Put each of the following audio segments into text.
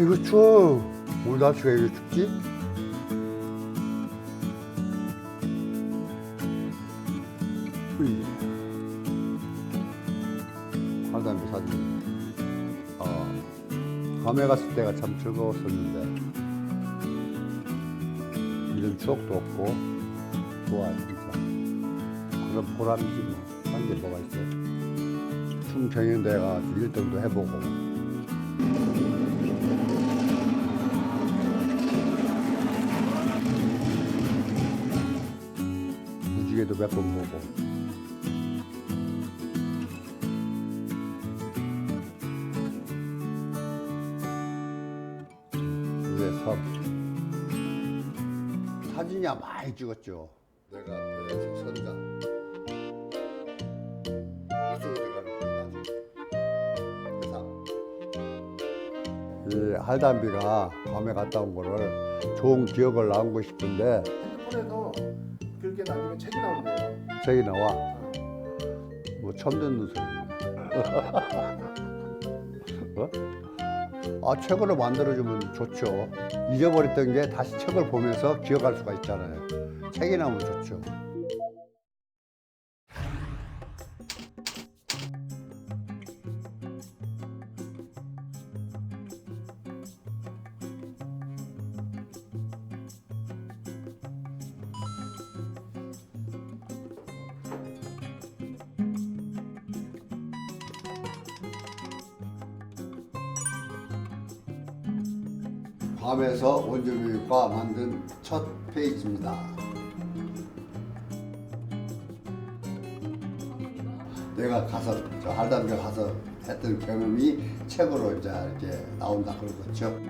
아이고 추워. 오늘 날씨가 이렇게 춥지? 할담비 사진. 어, 밤에 갔을 때가 참 즐거웠었는데 이런 추억도 없고 좋아 진짜. 그런 보람이지 뭐. 한게 뭐가 있어? 충청인데가 1등도 해보고. 무지개도 몇 번 보고. 이제 섬. 사진이야 많이 찍었죠. 내가 앞에 선자. 이쪽으로 가는 거야, 나중에. 이 할담비가 밤에 갔다 온 거를 좋은 기억을 남고 싶은데 핸드폰에도 그렇게 나중에 책이 나온대요. 저기 나와? 뭐 처음 듣는 소리네. 어? 아 책으로 만들어주면 좋죠. 잊어버렸던 게 다시 책을 보면서 기억할 수가 있잖아요. 책이 나오면 좋죠 밤에서 원주민과 만든 첫 페이지입니다. 내가 가서 저 할담배 가서 했던 경험이 책으로 이제 이렇게 나온다 그러겠죠.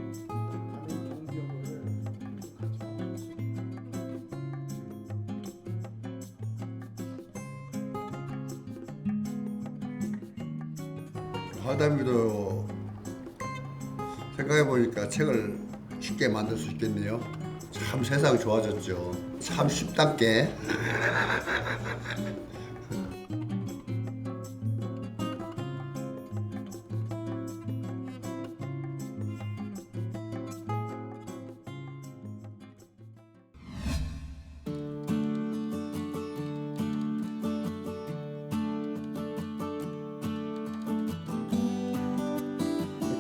할담비도 생각해 보니까 책을 쉽게 만들 수 있겠네요. 참 세상 좋아졌죠. 참 쉽답게.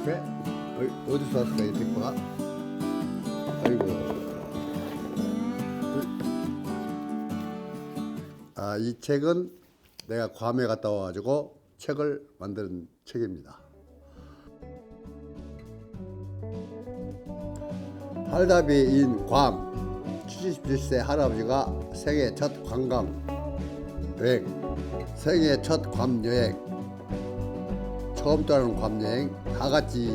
이렇게 어, 어디서 왔을까 이 대포가? 아이고. 아, 이 책은 내가 괌에 갔다 와가지고 책을 만든 책입니다. 할다비인 괌 77세 할아버지가 생애 첫 관광 여행, 생애 첫 괌 여행, 처음 떠나는 괌 여행 다 같이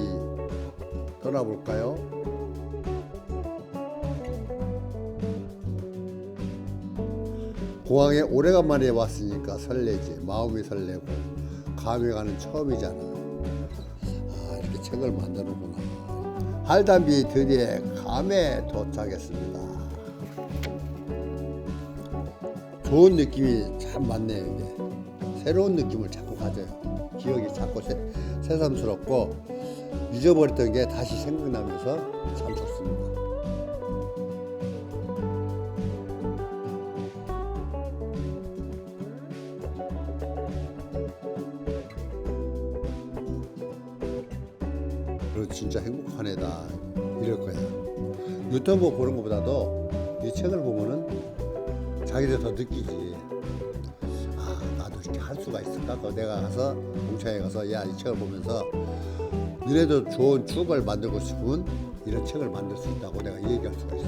떠나볼까요? 공항에 오래간만에 왔으니까 설레지 마음이 설레고 감에 가는 처음이잖아. 아 이렇게 책을 만드는구나. 할담비 드디어 감에 도착했습니다. 좋은 느낌이 참 많네요 이게. 새로운 느낌을 자꾸 가져요. 기억이 자꾸 새, 새삼스럽고 잊어버렸던 게 다시 생각나면서 참 좋습니다 진짜 행복한 애다. 이럴 거야. 유튜브 보는 것보다도 이 책을 보면은 자기들 더 느끼지. 아 나도 이렇게 할 수가 있을까? 그 내가 가서 공차에 가서 야 이 책을 보면서 너네도 좋은 추억을 만들고 싶으면 이런 책을 만들 수 있다고 내가 얘기할 수가 있어.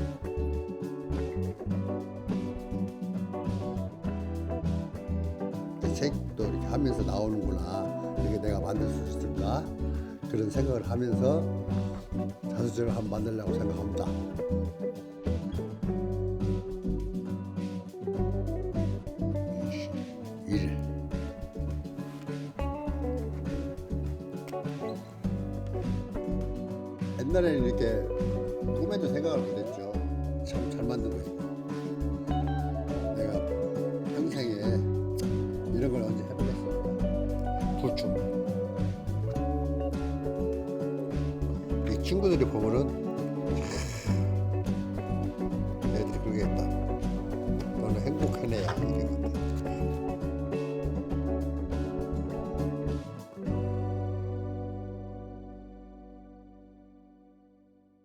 이 책도 이렇게 하면서 나오는구나. 이게 내가 만들 수 있을까 그런 생각을 하면서 자수지를 한번 만들려고 생각합니다. 일. 옛날에는 이렇게 꿈에도 생각을 못했죠. 참 잘 만든 거예요. 친구들이 보면은 참, 애들이 그러겠다. 너는 행복하네야. 이러고.